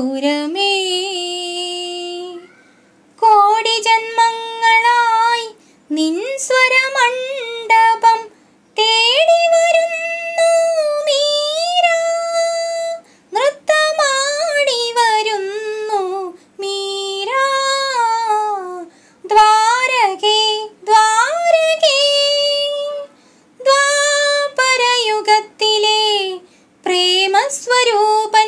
പൗരമേ. കോടി ജന്മങ്ങളായി നിൻ സ്വരമണ്ഡപം തേടി വരുന്നു മീര. നൃത്തമാടി വരുന്നു പ്രേമസ്വരൂപ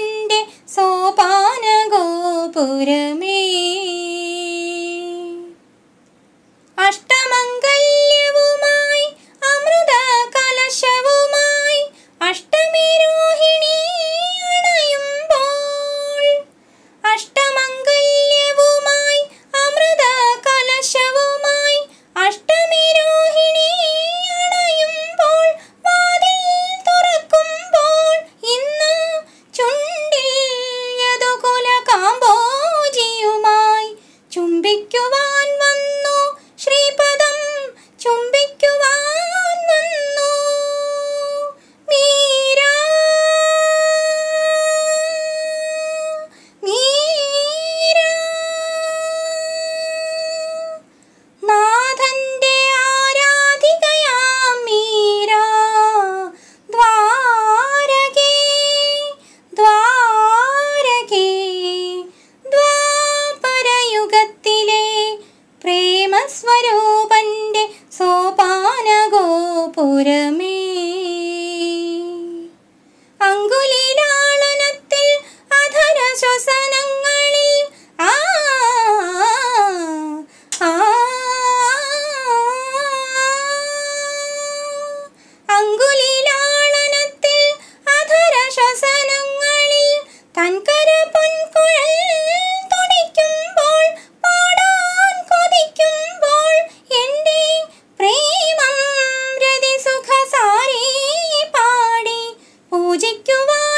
കാമ്പോജിയുമായി ചുംബിക്കുവാൻ സ്വരൂപന്റെ സോപാനഗോപുരമേ. 実況は